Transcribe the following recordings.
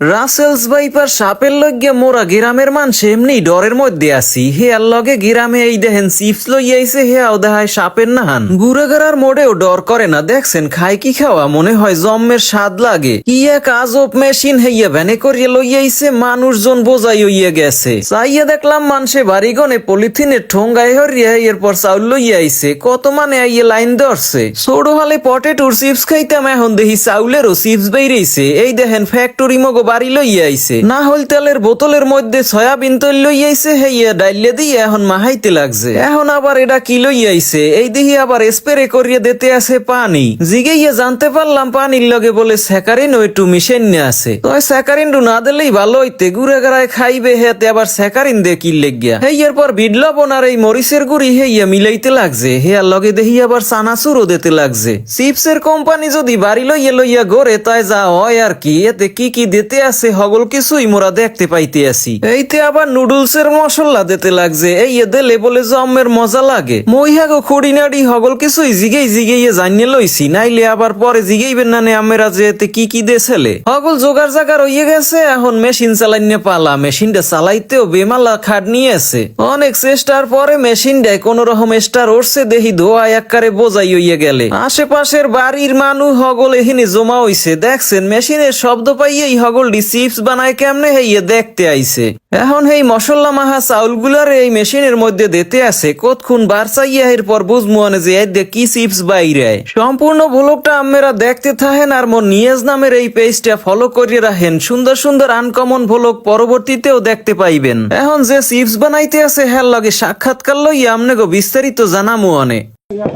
রাসেলস বাইপার সাপের লগে মোরা গ্রামের মানুষ এমনি ডরের মধ্যে আছি। হে আর লগে গ্রামে এই দেখেন চিপস লইয়াইছে হে আও দেহায় সাপের নাহান। গুড়াগাড়ার মোড়েও ডর করে না, দেখছেন খাই কি খাওয়া, মনে হয় জম্মের স্বাদ লাগে। কি এক আজব মেশিন হেইয়া ভ্যানে করিয়ে লইয়াইছে মানুষজন বোঝাই হইয়া গেছে। চাইয়া দেখলাম মানুষে বাড়িগনে পলিথিনের ঠোঙ্গায় হরিয়া এরপর চাউল লইয়াইছে কত মানে আইয়ে লাইন ধরছে। ছোট হালে পটেটোর চিপস খাইতাম, এখন দেখি চাউলেরও চিপস বেরিয়েছে। এই দেখেন ফ্যাক্টরি মগো বাড়ি লইয়া আইছে। না হল তেলের বোতলের মধ্যে সয়াবিন তৈল লইয়াইছে হেইয়া ডাইলে দিয়ে এখন মাহাইতে লাগছে। এখন আবার এটা কি লইয়া আইছে? এই দেখি আবার স্প্রে করিয়ে দিতে আছে পানি। জিগেইয়া জানতে পারলাম পানির লগে বলে স্যাকারিন ও একটু মিশেন আছে। তবে স্যাকারিন না দিলেই ভালো হইতে, গুড়ে গাড়ায় খাইবে হেতে আবার স্যাকারিন দে কি লেগিয়া? হেইয়ার পর বিড লবণ আর এই মরিচের গুড়ি হেইয়া মিলাইতে লাগছে। হেয়ার লগে দেখি আবার সানাসুরও দিতে লাগছে। চিপসের কোম্পানি যদি বাড়ি লইয়া লইয়া গড়ে, তাই যা হয় আর কি, এতে কি কি দিতে আছে, হগল কিছুই মোরা দেখতে পাইতে আছি। এইতে আবার নুডলস এর মশলা দিতে লাগছে, এই দিলে বলে জম্মের মজা লাগে। মহিহাগো খুড়ি নাড়ি হগল কিছুই জিগেই জিগেইয়ে জানিয়ে লইছি, নাইলে আবার পরে জিগেইবেন না নে আমেরা যে এতে কি কি দেছেলে হগল জোগাড় জাগার হইয়ে গেছে, এখন মেশিন চালাইনে পালা, মেশিনটা চালাইতেও বেমালা খাট নিয়ে আছে। অনেক চেষ্টার পরে মেশিনটায় কোন রকম স্টার উঠছে দেখি ধোয়া এককারে বোঝাই হইয়ে গেলে। আশেপাশের বাড়ির মানুষ হগল এখানে জমা হইছে, দেখছেন মেশিনের শব্দ পাইয়েই হগলটি চিপস বানায় কেমনে? হইয়ে দেখতে আইছে। এখন এই মশলা মাহা চাউলগুলার এই মেশিনের মধ্যে দিতে আছে। কতক্ষণ বার চাইয়া এরপর বুঝমু আনে যে এর কি চিপস বাইরে সম্পূর্ণ ভ্লগটা আপনারা দেখতে থাকেন আর মোর নিয়াজ নামের এই পেজটা ফলো করিয়ে রাখেন। সুন্দর সুন্দর আনকমন ভ্লগ পরবর্তীতেও দেখতে পাইবেন। এখন যে চিপস বানাইতে আছে হ্যার লগে সাক্ষাৎকার লইয়া আমনেগো বিস্তারিত জানামু অনে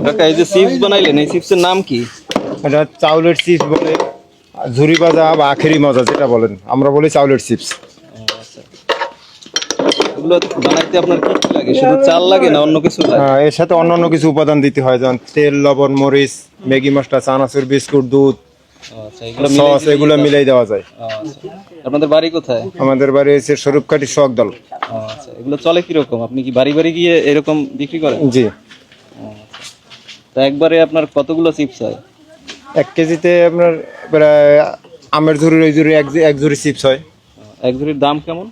কাকা এই যে চিপস বানাইলেন এই চিপসের নাম কি? এটা চাউলের চিপস বলে ঝুরি ভাজা বা আখেরি মজা যেটা বলেন। আমরা বলি চাউলের চিপস। এগুলো বানাইতে আপনার কি কি লাগে? শুধু চাল লাগে না অন্য কিছু লাগে? এর সাথে অন্যান্য কিছু উপাদান দিতে হয় যেমন তেল লবণ মরিচ ম্যাগি মশলা চানাচুর বিস্কুট দুধ আচ্ছা এগুলো মিলাই সস এগুলো মিলাই দেওয়া যায়। আচ্ছা আপনাদের বাড়ি কোথায়? আমাদের বাড়ি হচ্ছে স্বরূপকাঠি শখ দল। আচ্ছা এগুলো চলে কীরকম? আপনি কি বাড়ি বাড়ি গিয়ে এরকম বিক্রি করেন? জি। তা একবারে আপনার কতগুলো চিপস হয়? এক কেজিতে আপনার প্রায় আমের ঝুড়ির ওই ঝুড়ি এক এক ঝুড়ি চিপস হয়। এক ঝুড়ির দাম কেমন?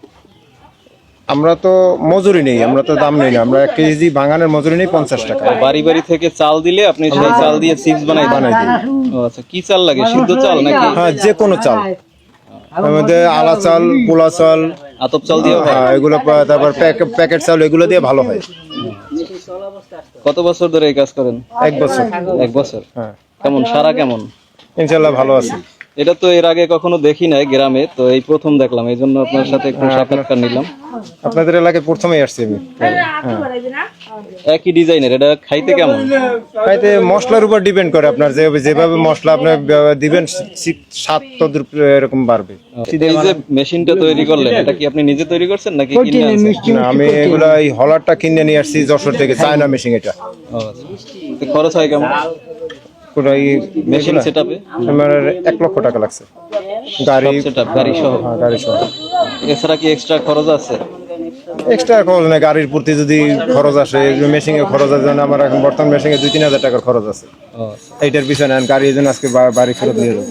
আমরা তো মজুরি নেই আমরা তো দাম নেই না। আমরা এক কেজি বাঙানের মজুরি নেই পঞ্চাশ টাকা। বাড়ি বাড়ি থেকে চাল দিলে আপনি সেই চাল দিয়ে চিপস বানাই বানাই দিই। আচ্ছা কি চাল লাগে? সিদ্ধ চাল নাকি? হ্যাঁ যে কোনো চাল। মধ্যে আলা চাল পোলা চাল আতপ চাল দিয়ে হ্যাঁ, এগুলো তারপর প্যাক- প্যাকেট চাল এগুলো দিয়ে ভালো হয়। কত বছর ধরে এই কাজ করেন? এক বছর। এক বছর। হ্যাঁ। কেমন? সারা কেমন? ইনশাল্লাহ ভালো আছে। এটা তো এর আগে কখনো দেখি নাই গ্রামে তো এই প্রথম দেখলাম এই জন্য আপনার সাথে একটু সাক্ষাৎকার নিলাম। আপনাদের এলাকায় প্রথমেই আসছি আমি। একই ডিজাইনের এটা খাইতে কেমন? খাইতে মশলার উপর ডিপেন্ড করে আপনার যে যেভাবে মশলা আপনি দিবেন স্বাদ তদুর এরকম বাড়বে। এই যে মেশিনটা তৈরি করলেন এটা কি আপনি নিজে তৈরি করছেন নাকি কিনে আনছেন? আমি এগুলা এই হলারটা কিনে নিয়ে আসছি যশোর থেকে চায়না মেশিন এটা। আচ্ছা। তো খরচ হয় কেমন? পুরো এই মেশিন সেটআপে আমার এক লক্ষ টাকা লাগছে। গাড়ি সেটআপ গাড়ি সহ। হ্যাঁ, গাড়ি সহ। এছাড়া কি এক্সট্রা খরচ আছে? এক্সট্রা খরচ নেই গাড়ির প্রতি যদি খরচ আসে মেশিনে খরচ আছে আমার এখন বর্তমান মেশিনে দুই তিন হাজার টাকার খরচ আছে। এইটার পিছনে গাড়ি এই আজকে বাড়ি ফেরত নিয়ে যাব।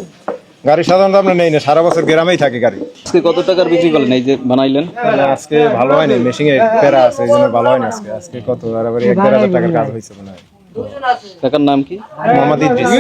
গাড়ি সাধারণত আমরা নেই না সারা বছর গ্রামেই থাকে গাড়ি। আজকে কত টাকার বিক্রি করলেন? এই যে বানাইলেন? আজকে ভালো হয়নি মেশিনে প্যারা আছে এই জন্য ভালো হয়নি আজকে। আজকে কত আর আবার এক দেড় হাজার টাকার কাজ হয়েছে মনে হয়। টাকার নাম কি? মোহাম্মদ ইদ্রিস।